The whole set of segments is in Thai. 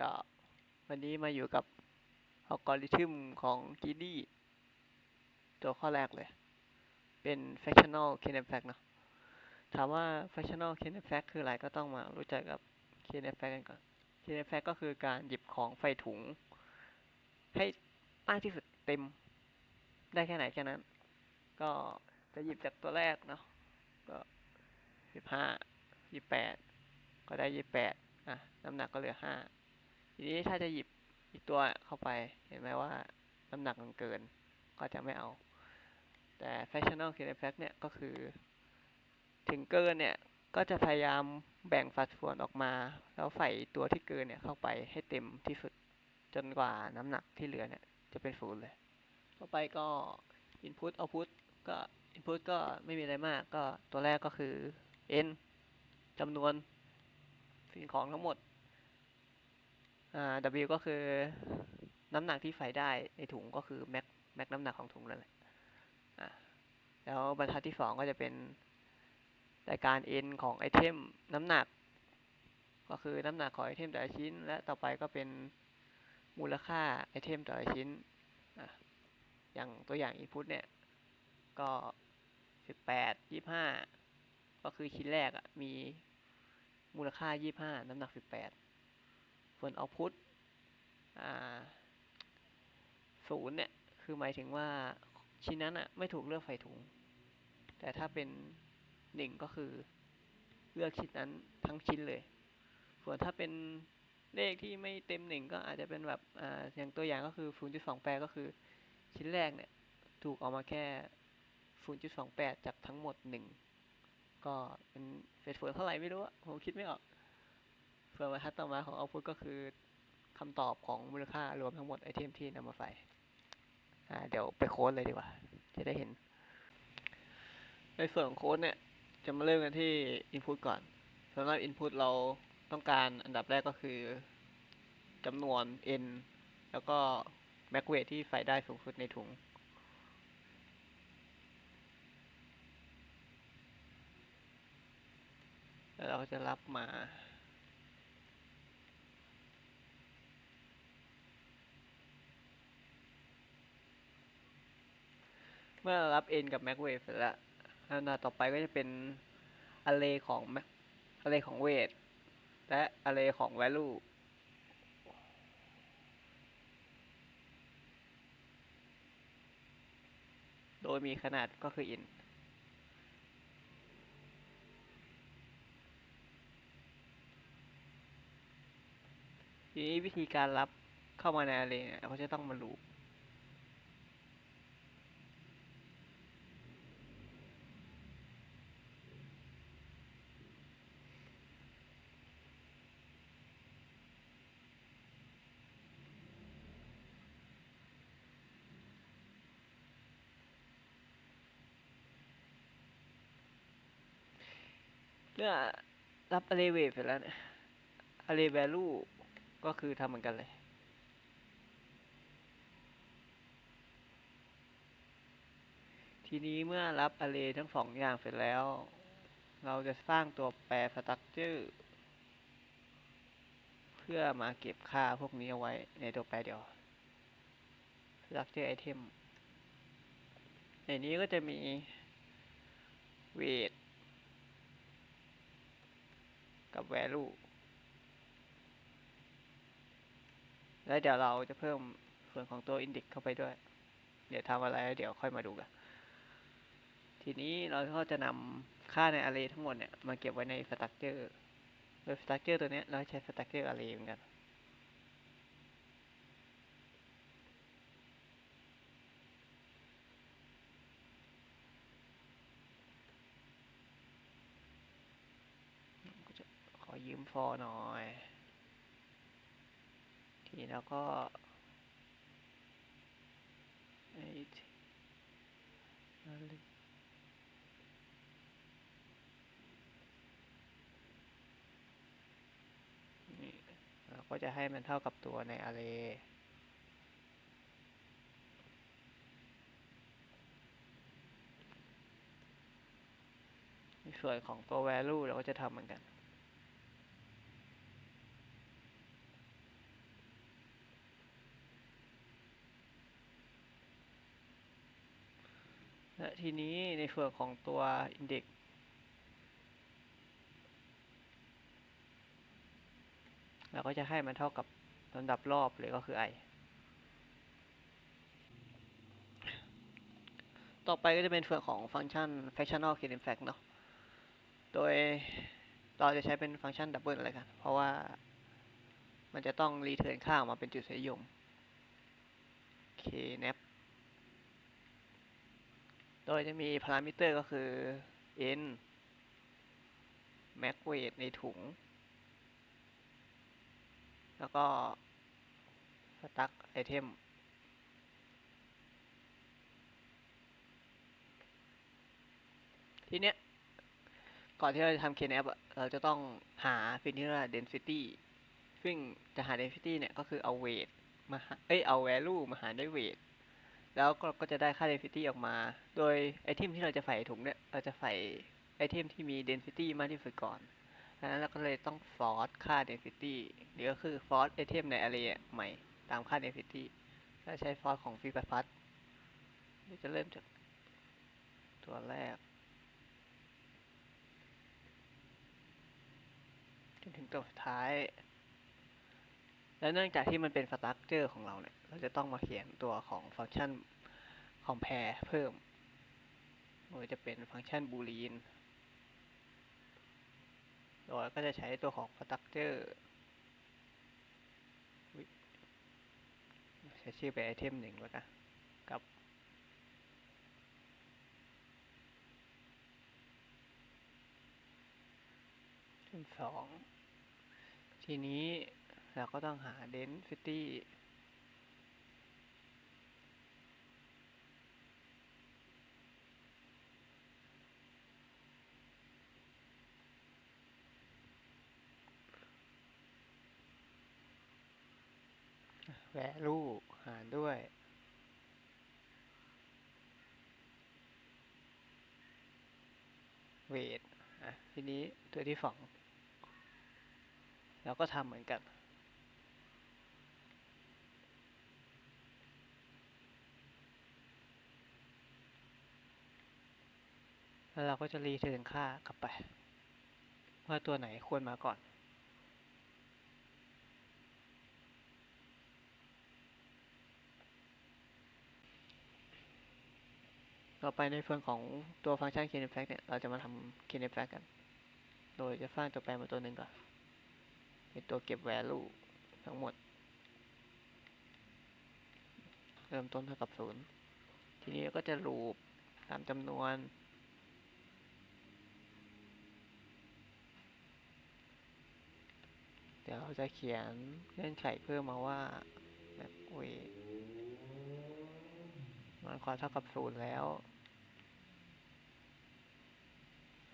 ก็วันนี้มาอยู่กับอัลกอริทึมของ g d ีตัวข้อแรกเลย เป็น fractional kennel fact เนอะถามว่า fractional kennel fact คืออะไรก็ต้องมารู้จักกับ kennel fact กันก่อน kennel fact ก็คือการหยิบของใส่ถุง ให้มากที่สุดเต็มได้แค่ไหนแค่นั้น ก็จะหยิบจากตัวแรกเนาะก็ยี่ห้ายี่แปดก็ได้ยี่แปดอะ น้ำหนักก็เหลือห้า ทีนี้ถ้าจะหยิบอีกตัวเข้าไป เห็นไหมว่าน้ำหนักมันเกิน ก็จะไม่เอา แต่ fractional k i n e f a c t เนี่ยก็คือ ถึงเกินเนี่ย ก็จะพยายามแบ่งสัดส่วนออกมา แล้วใส่ตัวที่เกินเนี่ยเข้าไปให้เต็มที่สุด จนกว่าน้ำหนักที่เหลือเนี่ย จะเป็นศูนย์เลย ต่อไปก็ input output ก็ input ก็ไม่มีอะไรมาก ก็ตัวแรกก็คือ n จำนวนสิ่งของทั้งหมด อ่า W ก็คือน้ำหนักที่ใส่ได้ในถุงก็คือแม็กแม็กน้ำหนักของถุงนั่นแหละอ่าแล้วบรรทัดที่สองก็จะเป็นรายการ N ของไอเทมน้ำหนัก ก็คือน้ำหนักของไอเทมแต่ละชิ้น และต่อไปก็เป็นมูลค่าไอเทมแต่ละชิ้นออย่างตัวอย่าง input เนี่ย ก็สิบแปดยี่ห้าก็คือชิ้นแรกอะมีมูลค่ายี่ห้าน้ำหนักสิบแปด ส่วน output ศูนย์เนี่ย คือหมายถึงว่าชิ้นนั้นอะไม่ถูกเลือกใส่ถุง แต่ถ้าเป็นหนึ่งก็คือเลือกชิ้นนั้นทั้งชิ้นเลย ส่วนถ้าเป็นเลขที่ไม่เต็มหนึ่งก็อาจจะเป็นแบบออย่างตัวอย่างก็คือศูนย์จุดสองแปดก็คือชิ้นแรกเนี่ย ถูกเอามาแค่ 0.28 จากทั้งหมดหนึ่งก็เป็นเศษส่วนเท่าไหร่ไม่รู้อะผมคิดไม่ออก ส่วนบรรทัดต่อมาของ output ก็คือคำตอบของมูลค่ารวมทั้งหมดไอเทมที่นำมาใส่อ่าเดี๋ยวไปโค้ดเลยดีกว่า จะได้เห็น ในส่วนของโค้ดเนี่ย จะมาเริ่มกันที่ input ก่อนสำหรับ input เราต้องการอันดับแรกก็คือจำนวน n แล้วก็ max weight ที่ใส่ได้สูงสุดในถุงแล้วเราจะรับมา เมื่อเรารับ n กับ max weight เสร็จแล้วอันดับต่อไปก็จะเป็น array ของ max array ของ weight และ array ของ value โดยมีขนาดก็คือ int ทีนี้วิธีการรับเข้ามาใน array เนี่ยเขาจะต้องมา loop เมื่อรับ array เสร็จแล้วเนี่ย array value ก็คือทำเหมือนกันเลย ทีนี้เมื่อรับ array ทั้งสองอย่างเสร็จแล้ว เราจะสร้างตัวแปร structure เพื่อมาเก็บค่าพวกนี้เอาไว้ในตัวแปรเดียว structure item ในนี้ก็จะมี weight กับ value แล้วเดี๋ยวเราจะเพิ่มส่วนของตัว index เข้าไปด้วย เดี๋ยวทำอะไรเดี๋ยวค่อยมาดูกัน ทีนี้เราก็จะนำค่าใน array ทั้งหมดเนี่ย มาเก็บไว้ใน structure โดย structure ตัวเนี้ยเราใช้ structure array เหมือนกัน ขอยืมฟอหน่อย ทีแล้วก็ไอ้ที่อะไรนี่เราก็จะให้มันเท่ากับตัวใน array ในส่วนของตัว value เราก็จะทำเหมือนกัน ทีนี้ในส่วนของตัว index เราก็จะให้มันเท่ากับลำดับรอบเลยก็คือ i ต่อไปก็จะเป็นส่วนของฟังก์ชัน fractional k in fact เนาะ โดยเราจะใช้เป็นฟังก์ชันดับเบิลอะไรกัน เพราะว่ามันจะต้องรีเทิร์นค่าออกมาเป็นจุดนิยม knap โดยจะมีพารามิเตอร์ก็คือ n max weight ในถุง แล้วก็ stack item ทีเนี้ย ก่อนที่เราจะทำ knap อะเราจะต้องหาสิ่งที่เรียกว่า density ซึ่งจะหา density เนี่ย ก็คือเอา weight มาหาเอ้ย เอา value มาหารด้วย weight แล้วก็ก็จะได้ค่า density ออกมา โดยไอเทมที่เราจะใส่ถุงเนี่ย เราจะใส่ไอเทมที่มี density มากที่สุดก่อนดังนั้นเราก็เลยต้อง force ค่า density หรือก็คือ force ไอเทมใน array ใหม่ตามค่า density เราใช้ force ของ f i b o n a c c i จะเริ่มจากตัวแรก จนถึงตัวสุดท้าย และเนื่องจากที่มันเป็นสตรัคเจอร์ของเราเนี่ย เราจะต้องมาเขียนตัวของฟังก์ชัน compare เพิ่มโดยจะเป็นฟังก์ชัน boolean โดยก็จะใช้ตัวของ structure อุ๊ยใช้ชื่อเป็นไอเทมหนึ่งแล้วกันกับสองทีนี้ เราก็ต้องหา density แวลูหารด้วย เวทอะ ทีนี้ตัวที่สองเราก็ทำเหมือนกัน แล้วเราก็จะรีเทิร์นค่ากลับไป ว่าตัวไหนควรมาก่อน ต่อไปในส่วนของตัวฟังก์ชัน clean fact เนี่ย เราจะมาทำ clean fact กัน โดยจะสร้างตัวแปรมาตัวหนึ่งก่อนเป็นตัวเก็บ value ทั้งหมด เริ่มต้นเท่ากับศูนย์ทีนี้ก็จะ loop ตามจำนวน ดี๋ยวเราจะเขียนเงื่อนไขเพิ่มมาว่าแบบเวมันความเท่ากับศูนย์แล้ว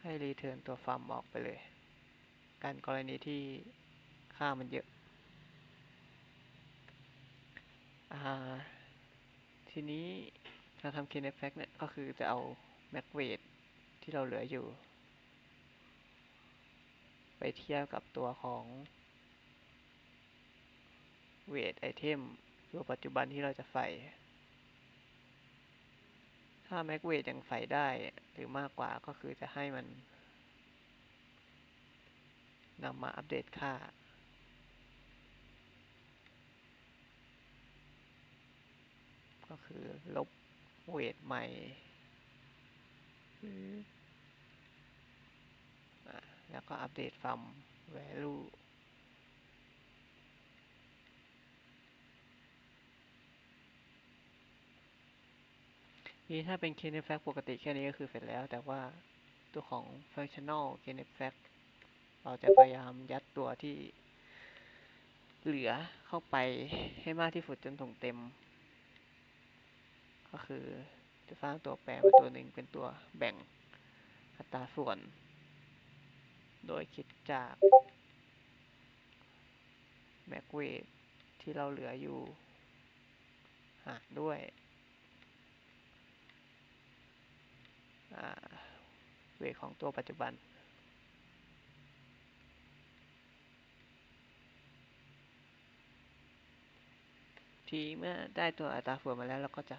ให้รีเทิร์นตัวฟาร์มออกไปเลย การกรณีที่ค่ามันเยอะอ่าทีนี้เรทำ clean effect เนี่ย ก็คือจะเอา max weight ที่เราเหลืออยู่ ไปเทียบกับตัวของ weight item ตัวปัจจุบันที่เราจะใส่ ถ้า max weight ยังใส่ได้หรือมากกว่าก็คือจะให้มันนำมาอัปเดตค่า ก็คือลบเวทใหม่แล้วก็อัปเดต from value นี่ถ้าเป็น k n f a c t ปกติแค่นี้ก็คือเสร็จแล้ว แต่ว่าตัวของ functional k n f a c เราจะพยายามยัดตัวที่เหลือเข้าไปให้มากที่สุดจนถึงเต็ม ก็คือจะสร้างตัวแปรมาตัวหนึ่งเป็นตัวแบ่งอัตราส่วน โดยคิดจากแม็กเวทที่เราเหลืออยู่ หารด้วย เวทของตัวปัจจุบัน ทีเมื่อได้ตัวอัตราส่วนมาแล้วเราก็จะ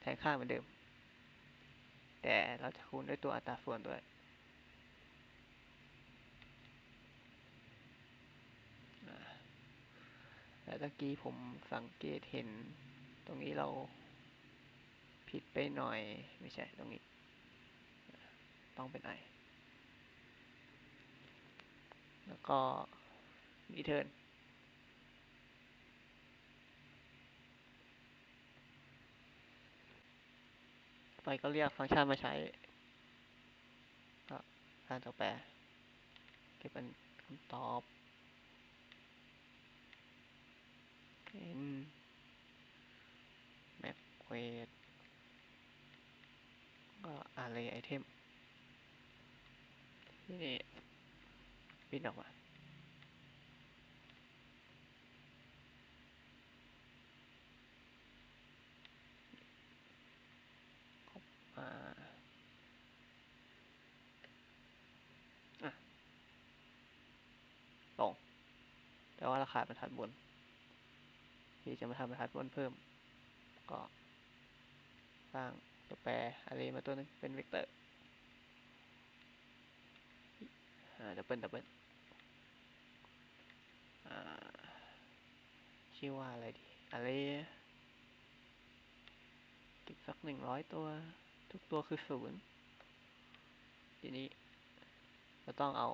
แทนค่าเหมือนเดิม แต่เราจะคูณด้วยตัวอัตราส่วนด้วยแต่ตะกี้ผมสังเกตเห็นตรงนี้เราผิดไปหน่อย ไม่ใช่ตรงนี้ ต้องเป็นไอแล้วก็รีเทิร์นไปก็เรียกฟังก์ชันมาใช้ก็การตัวแปรเก็บเป็นคำตอบเป็น map weight ก็ array item ที่ นี่ปิดออกมาอ่าอะตรงแต่ว่าราคาบรรทัดบน ที่จะมาทำบรรทัดบนเพิ่ม ก็ สร้างตัวแปรอะไรมาตัวหนึงเป็นเวกเตอร์ อ่า ดับเบิลดับเบิลชื่อว่าอะไรดี อะไรเก็บสักหนึ่งร้อยตัว ทุกตัวคือศูนย์ทีนี้ เราต้องเอา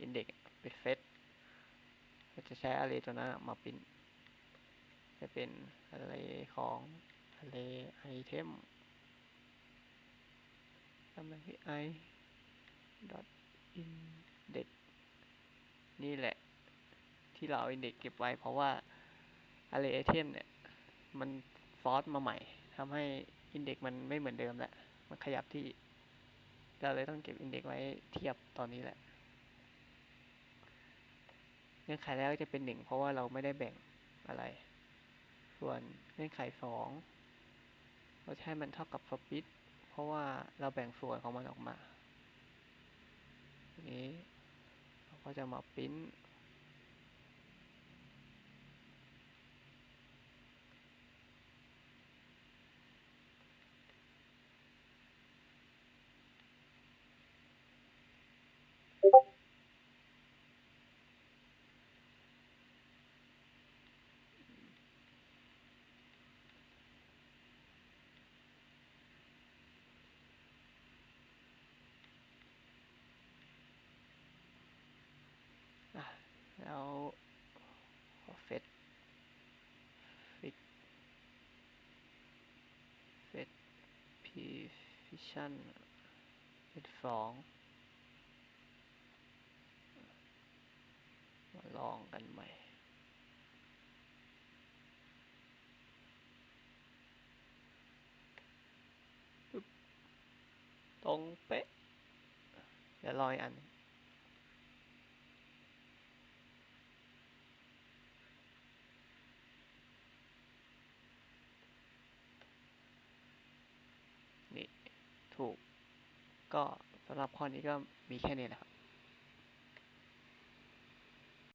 อินเด็กไปเซตเราจะใช้อะไรตัวนั้นมาป็นจะเป็นอะไรของอะไรไอเทมทำอะไรที่ i dot index นี่แหละ ที่เราเอาอินเด็กเก็บไว้ เพราะว่า array item เนี่ย มันฟอร์สมาใหม่ทำให้อินเด็กมันไม่เหมือนเดิมแล้วมันขยับที่ เราเลยต้องเก็บอินเด็กไว้เทียบตอนนี้แหละ เงื่อนไขแรกก็จะเป็นหนึ่งเพราะว่าเราไม่ได้แบ่งอะไร ส่วนเงื่อนไขสองเราจะให้มันเท่ากับ split เพราะว่าเราแบ่งส่วนของมันออกมานี้ ก็จะมาปริ้น แล้วเฟสฟิกเฟสพีฟิชันเป็นสองมาลองกันใหม่ตรงเป๊ะเดี๋ยวรออีกอัน ก็สำหรับข้อนี้ก็มีแค่นี้นะครับ